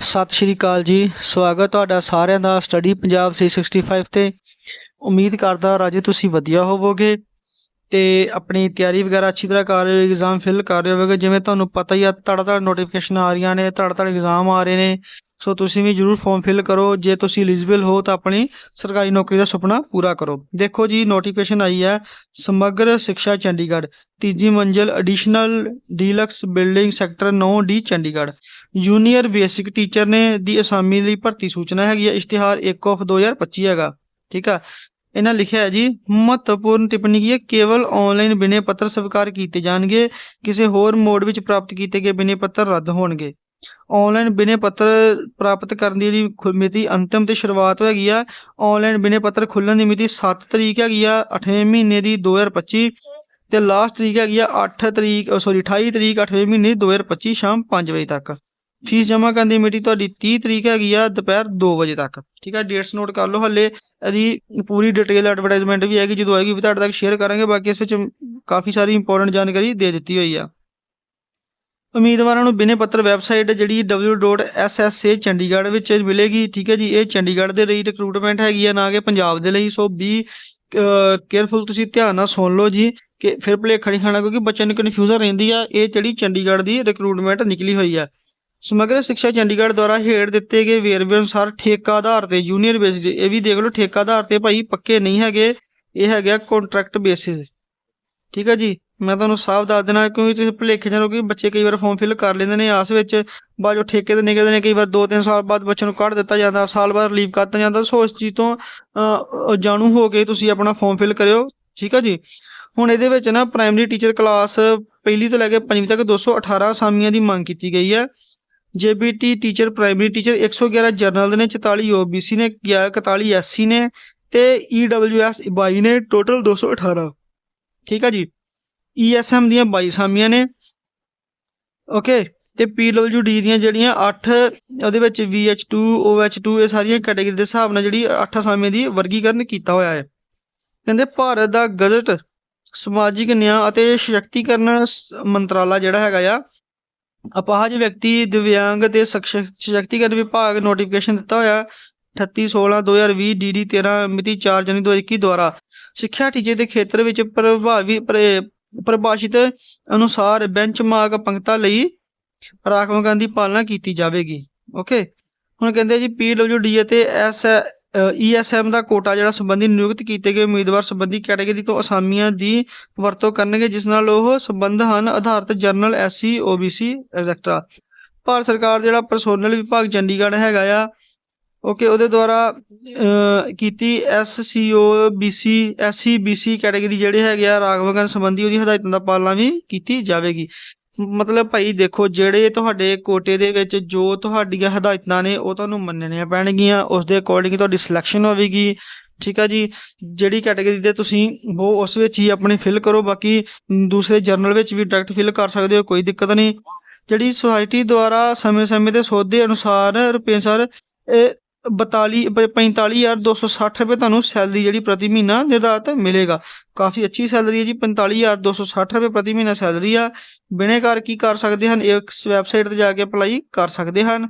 ਸਤਿ ਸ਼੍ਰੀ ਅਕਾਲ ਜੀ। ਸਵਾਗਤ ਤੁਹਾਡਾ ਸਾਰਿਆਂ ਦਾ ਸਟੱਡੀ ਪੰਜਾਬ 365 ਤੇ। ਉਮੀਦ ਕਰਦਾ ਰਾਜੇ ਤੁਸੀਂ ਵਧੀਆ ਹੋਵੋਗੇ ਤੇ ਆਪਣੀ ਤਿਆਰੀ ਵਗੈਰਾ ਅੱਛੀ ਤਰ੍ਹਾਂ ਕਰ ਰਹੇ ਹੋ ਐਗਜ਼ਾਮ ਫਿਲ ਕਰ ਰਹੇ ਹੋਵੋਗੇ। ਜਿਵੇਂ ਤੁਹਾਨੂੰ ਪਤਾ ਹੀ ਆ ਤੜਾ ਤੜ ਨੋਟੀਫਿਕੇਸ਼ਨ ਆ ਰਹੀਆਂ ਨੇ ਤੜਾ ਤੜ ਐਗਜ਼ਾਮ ਆ ਰਹੇ ਨੇ। ਸੋ ਤੁਸੀਂ ਵੀ ਜਰੂਰ ਫਾਰਮ ਫਿਲ ਕਰੋ। ਜੇ ਤੁਸੀਂ ਐਲੀਜੀਬਲ ਹੋ ਤਾਂ ਆਪਣੀ ਸਰਕਾਰੀ ਨੌਕਰੀ ਦਾ ਸੁਪਨਾ ਪੂਰਾ ਕਰੋ। ਦੇਖੋ ਜੀ ਨੋਟੀਫਿਕੇਸ਼ਨ ਆਈ ਹੈ, ਸਮਗਰ ਸਿੱਖਿਆ ਚੰਡੀਗੜ੍ਹ, ਤੀਜੀ ਮੰਜ਼ਿਲ additional deluxe building sector 9 D Chandigarh. Junior basic teacher ਨੇ ਦੀ ਅਸਾਮੀ ਲਈ ਭਰਤੀ ਸੂਚਨਾ ਹੈਗੀ ਹੈ, ਇਸ਼ਤਿਹਾਰ 1 ਆਫ 2025 ਹੈਗਾ। ਠੀਕ ਆ? ਇਹਨਾਂ ਲਿਖਿਆ ਹੈ ਜੀ, ਮਹੱਤਵਪੂਰਨ ਟਿੱਪਣੀ ਕੀ ਹੈ? ਕੇਵਲ ਆਨਲਾਈਨ ਬਿਨੇ ਪੱਤਰ ਸਵੀਕਾਰ ਕੀਤੇ ਜਾਣਗੇ, ਕਿਸੇ ਹੋਰ ਮੋਡ ਵਿੱਚ ਪ੍ਰਾਪਤ ਕੀਤੇ ਗਏ ਬਿਨੇ ਪੱਤਰ ਰੱਦ ਹੋਣਗੇ। ਆਨਲਾਈਨ ਬਿਨੇ ਪੱਤਰ ਪ੍ਰਾਪਤ ਕਰਨ ਦੀ ਜਿਹੜੀ ਖੁ- ਮਿਤੀ ਅੰਤਿਮ ਤੇ ਸ਼ੁਰੂਆਤ ਹੈਗੀ ਆ ਆਨਲਾਈਨ ਬਿਨੇ ਪੱਤਰ ਖੁੱਲਣ ਦੀ ਮਿਤੀ 7 ਤਰੀਕ ਹੈਗੀ ਆ 8ਵੇਂ ਮਹੀਨੇ ਦੀ 2025 ਤੇ ਲਾਸਟ ਤਰੀਕ ਹੈਗੀ ਆ 8 ਤਰੀਕ ਸੌਰੀ 28 ਤਰੀਕ 8ਵੇਂ ਮਹੀਨੇ ਦੀ 2025 ਸ਼ਾਮ 5 ਵਜੇ ਤੱਕ। ਫੀਸ ਜਮ੍ਹਾਂ ਕਰਨ ਦੀ ਮਿਤੀ ਤੁਹਾਡੀ 30 ਤਰੀਕ ਹੈਗੀ ਆ, ਦੁਪਹਿਰ 2 ਵਜੇ ਤੱਕ। ਠੀਕ ਆ ਡੇਟਸ ਨੋਟ ਕਰ ਲਓ ਹੱਲੇ। ਇਹਦੀ ਪੂਰੀ ਡਿਟੇਲ ਐਡਵਰਟਾਈਜ਼ਮੈਂਟ ਵੀ ਹੈਗੀ, ਜਦੋਂ ਆਏਗੀ ਵੀ ਤੁਹਾਡੇ ਤੱਕ ਸ਼ੇਅਰ ਕਰਾਂਗੇ, ਬਾਕੀ ਇਸ ਵਿੱਚ ਕਾਫੀ ਸਾਰੀ ਇੰਪੋਰਟੈਂਟ ਜਾਣਕਾਰੀ ਦੇ ਦਿੱਤੀ ਹੋਈ ਆ। ਉਮੀਦਵਾਰਾਂ ਨੂੰ ਬਿਨੇ ਪੱਤਰ ਵੈਬਸਾਈਟ ਜਿਹੜੀ www.ssa ਚੰਡੀਗੜ੍ਹ ਵਿੱਚ ਮਿਲੇਗੀ, ਠੀਕ ਹੈ ਜੀ। ਇਹ ਚੰਡੀਗੜ੍ਹ ਦੇ ਲਈ ਰਿਕਰੂਟਮੈਂਟ ਹੈਗੀ ਆ, ਨਾ ਕਿ ਪੰਜਾਬ ਦੇ ਲਈ। ਸੋ ਬੀ ਕੇਅਰਫੁਲ ਤੁਸੀਂ ਧਿਆਨ ਨਾਲ ਸੁਣ ਲਓ ਜੀ, ਕਿ ਫਿਰ ਭੁਲੇਖਾ ਨਹੀਂ ਖਾਣਾ, ਕਿਉਂਕਿ ਬੱਚਿਆਂ ਨੂੰ ਕਨਫਿਊਜ਼ਨ ਰਹਿੰਦੀ ਆ। ਇਹ ਜਿਹੜੀ ਚੰਡੀਗੜ੍ਹ ਦੀ ਰਿਕਰੂਟਮੈਂਟ ਨਿਕਲੀ ਹੋਈ ਆ। ਸਮਗਰ ਸਿੱਖਿਆ ਚੰਡੀਗੜ੍ਹ ਦੁਆਰਾ ਹੇਠ ਦਿੱਤੇ ਗਏ ਵੇਰਵੇ ਅਨੁਸਾਰ ਠੇਕਾ ਆਧਾਰ ਤੇ ਜੂਨੀਅਰ ਬੇਸਿਸ ਇਹ ਵੀ ਦੇਖ ਲਓ, ਠੇਕਾ ਆਧਾਰ ਤੇ ਭਾਈ ਪੱਕੇ ਨਹੀਂ ਹੈਗੇ। ਇਹ ਹੈਗਾ ਕੰਟਰੈਕਟ ਬੇਸਿਸ ਠੀਕ ਹੈ ਜੀ। ਮੈਂ ਤੁਹਾਨੂੰ ਸਾਫ਼ ਦੱਸ ਦੇਣਾ ਕਿਉਂਕਿ ਤੁਸੀਂ ਭੁਲੇਖੇ ਨਾ ਰਹੋ ਕਿ ਬੱਚੇ ਕਈ ਵਾਰ ਫਾਰਮ ਫਿਲ ਕਰ ਲੈਂਦੇ ਨੇ ਆਸ ਵਿੱਚ, ਬਾਅਦ ਜੋ ਠੇਕੇ ਤੇ ਨਿਕਲਦੇ ਨੇ, ਕਈ ਵਾਰ 2-3 ਸਾਲ ਬਾਅਦ ਬੱਚੇ ਨੂੰ ਕੱਢ ਦਿੱਤਾ ਜਾਂਦਾ, ਸਾਲ ਬਾਅਦ ਰਿਲੀਵ ਕਰਤਾ ਜਾਂਦਾ। ਸੋ ਇਸ ਚੀਜ਼ ਤੋਂ ਜਾਣੂ ਹੋ ਕੇ ਤੁਸੀਂ ਆਪਣਾ ਫਾਰਮ ਫਿਲ ਕਰਿਓ, ਠੀਕ ਹੈ ਜੀ? ਹੁਣ ਇਹਦੇ ਵਿੱਚ ਨਾ ਪ੍ਰਾਇਮਰੀ ਟੀਚਰ ਕਲਾਸ ਪਹਿਲੀ ਤੋਂ ਲੈ ਕੇ ਪੰਜਵੀਂ ਤੱਕ 218 ਅਸਾਮੀਆਂ ਦੀ ਮੰਗ ਕੀਤੀ ਗਈ ਹੈ। JBT teacher primary teacher 111 general ਦੇ ਨੇ 44 ਓਬੀਸੀ ਨੇ 41 ਐਸਸੀ ਨੇ ਤੇ ਈਡਬਲਯੂਐਸ 22 ਨੇ ਟੋਟਲ 218 ਠੀਕ ਹੈ ਜੀ? ਈਐਸਐਮ ਦੀਆਂ 22 ਅਸਾਮੀਆਂ ਨੇ। ਓਕੇ ਤੇ ਪੀਡਬਲਯੂਡੀ ਦੀਆਂ ਜਿਹੜੀਆਂ 8 ਉਹਦੇ ਵਿੱਚ VH2 OH2 ਇਹ ਸਾਰੀਆਂ ਕੈਟਾਗਰੀ ਦੇ ਹਿਸਾਬ ਨਾਲ ਜਿਹੜੀ 8 ਅਸਾਮੀਆਂ ਦੀ ਵਰਗੀਕਰਨ ਕੀਤਾ ਹੋਇਆ ਹੈ। ਕਹਿੰਦੇ ਭਾਰਤ ਦਾ ਗਜ਼ਟ, ਸਮਾਜਿਕ ਨਿਆਂ ਅਤੇ ਸਸ਼ਕਤੀਕਰਨ ਮੰਤਰਾਲਾ ਜਿਹੜਾ ਹੈਗਾ ਆ, ਅਪਾਹਜ ਵਿਅਕਤੀ, ਦਿਵਿਆਂਗ ਤੇ ਸਸ਼ਕਤੀਕਰਨ ਵਿਭਾਗ ਨੋਟੀਫਿਕੇਸ਼ਨ ਦਿੱਤਾ ਹੋਇਆ 38 16 2020 ਡੀਡੀ 13 ਮਿਤੀ 4 ਜਨਵਰੀ 2021 ਦੁਆਰਾ। ਸਿੱਖਿਆ ਟੀਚੇ ਦੇ ਖੇਤਰ ਵਿੱਚ ਪ੍ਰਭਾਵੀ ਪਰਿਭਾਸ਼ਿਤ ਅਨੁਸਾਰ ਬੈਂਚਮਾਰਕ ਪੰਕਤਾਂ ਲਈ ਰਾਖਵਾਂਕਰਨ ਦੀ ਪਾਲਣਾ ਕੀਤੀ ਜਾਵੇਗੀ। ਓਕੇ ਹੁਣ ਕਹਿੰਦੇ ਜੀ ਪੀਡਬਲਯੂਡੀ ਅਤੇ ਐਸ ਈਐਸਐਮ ਦਾ ਕੋਟਾ ਜਿਹੜਾ ਸੰਬੰਧੀ ਨਿਯੁਕਤ ਕੀਤੇ ਗਏ ਉਮੀਦਵਾਰ ਸੰਬੰਧੀ ਕੈਟਾਗਰੀ ਤੋਂ ਅਸਾਮੀਆਂ ਦੀ ਵਰਤੋਂ ਕਰਨਗੇ, ਜਿਸ ਨਾਲ ਉਹ ਸੰਬੰਧ ਹਨ ਆਧਾਰਿਤ general SC OBC etcetera Bharat ਸਰਕਾਰ ਜਿਹੜਾ ਪਰਸੋਨਲ ਵਿਭਾਗ ਚੰਡੀਗੜ੍ਹ ਹੈਗਾ ਆ ਓਕੇ ਉਹਦੇ ਦੁਆਰਾ ਅਹ, ਕੀਤੀ SC O BC SC BC category ਜਿਹੜੇ ਹੈਗੇ ਆ ਰਾਗਵਕਰਨ ਸੰਬੰਧੀ ਉਹਦੀ ਹਦਾਇਤਾਂ ਦਾ ਪਾਲਣਾ ਵੀ ਕੀਤੀ ਜਾਵੇਗੀ। ਮਤਲਬ ਭਾਈ ਦੇਖੋ ਜਿਹੜੇ ਤੁਹਾਡੇ ਕੋਟੇ ਦੇ ਵਿੱਚ ਜੋ ਤੁਹਾਡੀਆਂ ਹਦਾਇਤਾਂ ਨੇ ਉਹ ਤੁਹਾਨੂੰ ਮੰਨਣੀਆਂ ਪੈਣਗੀਆਂ ਉਸ ਦੇ ਅਕੋਰਡਿੰਗ ਤੁਹਾਡੀ ਸਿਲੈਕਸ਼ਨ ਹੋਵੇਗੀ ਠੀਕ ਆ ਜੀ? ਜਿਹੜੀ ਕੈਟਾਗਰੀ ਦੇ ਤੁਸੀਂ ਉਹ ਉਸ ਵਿੱਚ ਹੀ ਆਪਣੀ ਫਿਲ ਕਰੋ ਬਾਕੀ ਦੂਸਰੇ ਜਰਨਲ ਵਿੱਚ ਵੀ ਡਾਇਰੈਕਟ ਫਿਲ ਕਰ ਸਕਦੇ ਹੋ ਕੋਈ ਦਿੱਕਤ ਨਹੀਂ। ਜਿਹੜੀ ਸੁਸਾਇਟੀ ਦੁਆਰਾ ਸਮੇਂ-ਸਮੇਂ ਦੇ ਸੌਦੇ ਅਨੁਸਾਰ ਰੁਪਏ ਅਨੁਸਾਰ ਇਹ 42 ਪ- 45260 ਰੁਪਏ ਤੁਹਾਨੂੰ ਸੈਲਰੀ ਜਿਹੜੀ ਪ੍ਰਤੀ ਮਹੀਨਾ ਨਿਰਧਾਰਤ ਮਿਲੇਗਾ। ਕਾਫੀ ਅੱਛੀ ਸੈਲਰੀ ਹੈ ਜੀ 45260 ਰੁਪਏ ਪ੍ਰਤੀ ਮਹੀਨਾ ਸੈਲਰੀ ਆ। ਬਿਨੇਕਾਰ ਕੀ ਕਰ ਸਕਦੇ ਹਨ? ਇਸ ਵੈਬਸਾਈਟ ਤੇ ਜਾ ਕੇ ਅਪਲਾਈ ਕਰ ਸਕਦੇ ਹਨ।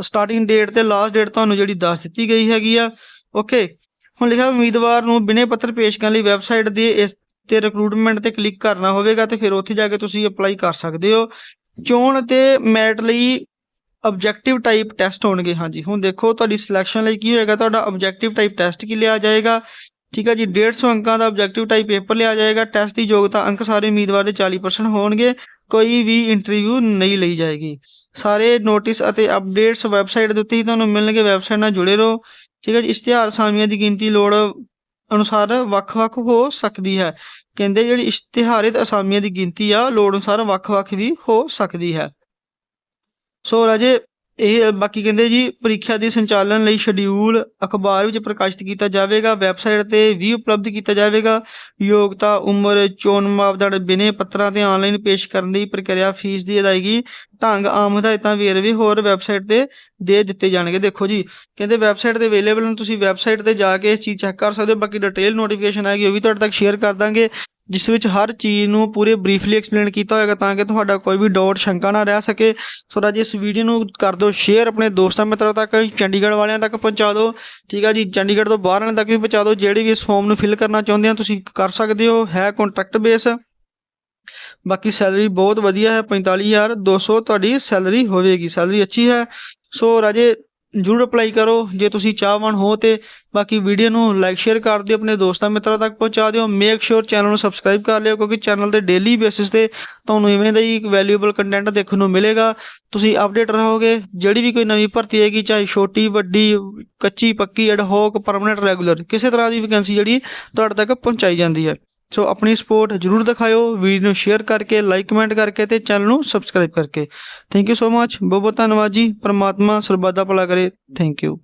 ਸਟਾਰਟਿੰਗ ਡੇਟ ਤੇ ਲਾਸਟ ਡੇਟ ਤੁਹਾਨੂੰ ਜਿਹੜੀ ਦੱਸ ਦਿੱਤੀ ਗਈ ਹੈਗੀ ਆ। ਓਕੇ, ਹੁਣ ਲਿਖਿਆ ਉਮੀਦਵਾਰ ਨੂੰ ਬਿਨੇ ਪੱਤਰ ਪੇਸ਼ ਕਰਨ ਲਈ ਵੈਬਸਾਈਟ ਦੇ ਇਸ ਤੇ ਰਿਕਰੂਟਮੈਂਟ ਤੇ ਕਲਿੱਕ ਕਰਨਾ ਹੋਵੇਗਾ ਤੇ ਫਿਰ ਉੱਥੇ ਜਾ ਕੇ ਤੁਸੀਂ ਅਪਲਾਈ ਕਰ ਸਕਦੇ ਹੋ। ਚੋਣ ਤੇ ਮੈਰਿਟ ਲਈ ਆਬਜੈਕਟਿਵ ਟਾਈਪ ਟੈਸਟ ਹੋਣਗੇ। ਹਾਂਜੀ, ਹੁਣ ਦੇਖੋ ਤੁਹਾਡੀ ਸਿਲੈਕਸ਼ਨ ਲਈ ਕੀ ਹੋਏਗਾ? ਤੁਹਾਡਾ ਆਬਜੈਕਟਿਵ ਟਾਈਪ ਟੈਸਟ ਕੀ ਲਿਆ ਜਾਏਗਾ? ਠੀਕ ਹੈ ਜੀ 150 ਅੰਕਾਂ ਦਾ ਆਬਜੈਕਟਿਵ ਟਾਈਪ ਪੇਪਰ ਲਿਆ ਜਾਏਗਾ। ਟੈਸਟ ਦੀ ਯੋਗਤਾ ਅੰਕ ਸਾਰੇ ਉਮੀਦਵਾਰ ਦੇ 40% ਹੋਣਗੇ। ਕੋਈ ਵੀ ਇੰਟਰਵਿਊ ਨਹੀਂ ਲਈ ਜਾਏਗੀ। ਸਾਰੇ ਨੋਟਿਸ ਅਤੇ ਅਪਡੇਟਸ ਵੈਬਸਾਈਟ ਦੇ ਉੱਤੇ ਹੀ ਤੁਹਾਨੂੰ ਮਿਲਣਗੇ। ਵੈਬਸਾਈਟ ਨਾਲ ਜੁੜੇ ਰਹੋ। ਠੀਕ ਹੈ ਜੀ, ਇਸ਼ਤਿਹਾਰ ਸਾਮੀਆਂ ਦੀ ਗਿਣਤੀ ਲੋੜ ਅਨੁਸਾਰ ਵੱਖ-ਵੱਖ ਹੋ ਸਕਦੀ ਹੈ। ਕਹਿੰਦੇ ਜਿਹੜੀ ਇਸ਼ਤਿਹਾਰਿਤ ਅਸਾਮੀਆਂ ਦੀ ਗਿਣਤੀ ਆ, ਲੋੜ ਅਨੁਸਾਰ ਵੱਖ-ਵੱਖ ਵੀ ਹੋ ਸਕਦੀ ਹੈ। ਸੋ ਰਾਜੇ, ਇਹ, ਬਾਕੀ ਕਹਿੰਦੇ ਜੀ, ਪ੍ਰੀਖਿਆ ਦੀ ਸੰਚਾਲਨ ਲਈ ਸ਼ਡਿਊਲ ਅਖਬਾਰ ਵਿੱਚ ਪ੍ਰਕਾਸ਼ਿਤ ਕੀਤਾ ਜਾਵੇਗਾ ਵੈਬਸਾਈਟ ਤੇ ਵੀ ਉਪਲਬਧ ਕੀਤਾ ਜਾਵੇਗਾ। ਯੋਗਤਾ, ਉਮਰ, ਚੋਣ ਮਾਪਦੰਡ, ਬਿਨੇ ਪੱਤਰਾਂ ਤੇ ਆਨਲਾਈਨ ਪੇਸ਼ ਕਰਨ ਦੀ ਪ੍ਰਕਿਰਿਆ ਫੀਸ ਦੀ ਅਦਾਇਗੀ, ਢੰਗ, ਆਮ ਹਦਾਇਤਾਂ ਵੇਰਵੇ ਹੋਰ ਵੈਬਸਾਈਟ ਤੇ ਦੇ ਦਿੱਤੇ ਜਾਣਗੇ। ਦੇਖੋ ਜੀ, ਕਹਿੰਦੇ ਵੈਬਸਾਈਟ ਤੇ ਅਵੇਲੇਬਲ ਹਨ ਤੁਸੀਂ ਵੈਬਸਾਈਟ ਤੇ ਜਾ ਕੇ ਇਸ ਚੀਜ਼ ਚੈੱਕ ਕਰ ਸਕਦੇ ਹੋ। ਬਾਕੀ ਡਿਟੇਲ ਨੋਟੀਫਿਕੇਸ਼ਨ ਆਏਗੀ, ਉਹ ਵੀ ਤੁਹਾਡੇ ਤੱਕ ਸ਼ੇਅਰ ਕਰ ਦਾਂਗੇ। ਜਿਸ ਵਿੱਚ ਹਰ ਚੀਜ਼ ਨੂੰ ਪੂਰੇ ਬਰੀਫਲੀ ਐਕਸਪਲੇਨ ਕੀਤਾ ਹੋਏਗਾ ਤਾਂ ਕਿ ਤੁਹਾਡਾ ਕੋਈ ਵੀ ਡਾਊਟ ਸ਼ੰਕਾ ਨਾ ਰਹਿ ਸਕੇ। ਸੋ ਰਾਜੇ, ਇਸ ਵੀਡੀਓ ਨੂੰ ਕਰ ਦਿਓ ਸ਼ੇਅਰ ਆਪਣੇ ਦੋਸਤਾਂ, ਮਿੱਤਰਾਂ ਤੱਕ, ਚੰਡੀਗੜ੍ਹ ਵਾਲਿਆਂ ਤੱਕ ਪਹੁੰਚਾ ਦਿਓ। ਠੀਕ ਆ ਜੀ, ਚੰਡੀਗੜ੍ਹ ਤੋਂ ਬਾਹਰ ਵਾਲਿਆਂ ਤੱਕ ਵੀ ਪਹੁੰਚਾ ਦਿਓ। ਜਿਹੜੇ ਵੀ ਇਸ ਫਾਰਮ ਨੂੰ ਫਿਲ ਕਰਨਾ ਚਾਹੁੰਦੇ ਆ, ਤੁਸੀਂ ਕਰ ਸਕਦੇ ਹੋ। ਹੈ ਕੰਟਰੈਕਟ ਬੇਸ ਬਾਕੀ ਸੈਲਰੀ ਬਹੁਤ ਵਧੀਆ ਹੈ 45200 ਤੁਹਾਡੀ ਸੈਲਰੀ ਹੋਵੇਗੀ। ਸੈਲਰੀ ਅੱਛੀ ਹੈ। ਸੋ ਰਾਜੇ ਜਰੂਰ ਅਪਲਾਈ ਕਰੋ। ਜੇ ਤੁਸੀਂ ਚਾਹਵਾਨ ਹੋ ਤੇ ਬਾਕੀ ਵੀਡੀਓ ਨੂੰ ਲਾਈਕ ਸ਼ੇਅਰ ਕਰ ਦਿਓ, ਆਪਣੇ ਦੋਸਤਾਂ ਮਿੱਤਰਾਂ ਤੱਕ ਪਹੁੰਚਾ ਦਿਓ। ਮੇਕ ਸ਼ੋਰ ਚੈਨਲ ਨੂੰ ਸਬਸਕ੍ਰਾਈਬ ਕਰ ਲਿਓ, ਕਿਉਂਕਿ ਚੈਨਲ ਤੇ ਡੇਲੀ ਬੇਸਿਸ ਤੇ ਤੁਹਾਨੂੰ ਇਵੇਂ ਦਾ ਹੀ ਵੈਲਿਊਏਬਲ ਕੰਟੈਂਟ ਦੇਖਣ ਨੂੰ ਮਿਲੇਗਾ। ਤੁਸੀਂ ਅਪਡੇਟ ਰਹੋਗੇ। ਜਿਹੜੀ ਵੀ ਕੋਈ ਨਵੀਂ ਭਰਤੀ ਆਏਗੀ ਚਾਹੇ ਛੋਟੀ, ਵੱਡੀ, ਕੱਚੀ, ਪੱਕੀ ਐਡ ਹੋਕ ਪਰਮਨੈਂਟ ਰੈਗੂਲਰ ਕਿਸੇ ਤਰ੍ਹਾਂ ਦੀ ਵੈਕੈਂਸੀ ਜਿਹੜੀ ਤੁਹਾਡੇ ਤੱਕ ਪਹੁੰਚਾਈ ਜਾਂਦੀ ਹੈ। ਸੋ ਆਪਣੀ ਸਪੋਰਟ ਜਰੂਰ ਦਿਖਾਇਓ, ਵੀਡੀਓ ਨੂੰ ਸ਼ੇਅਰ ਕਰਕੇ ਲਾਈਕ ਕਮੈਂਟ ਕਰਕੇ ਤੇ ਚੈਨਲ ਨੂੰ ਸਬਸਕ੍ਰਾਈਬ ਕਰਕੇ। ਥੈਂਕ ਯੂ ਸੋ ਮੱਚ ਬਹੁਤ ਬਹੁਤ ਧੰਨਵਾਦ ਜੀ। ਪਰਮਾਤਮਾ ਸਰਬੱਤ ਦਾ ਭਲਾ ਕਰੇ। Thank you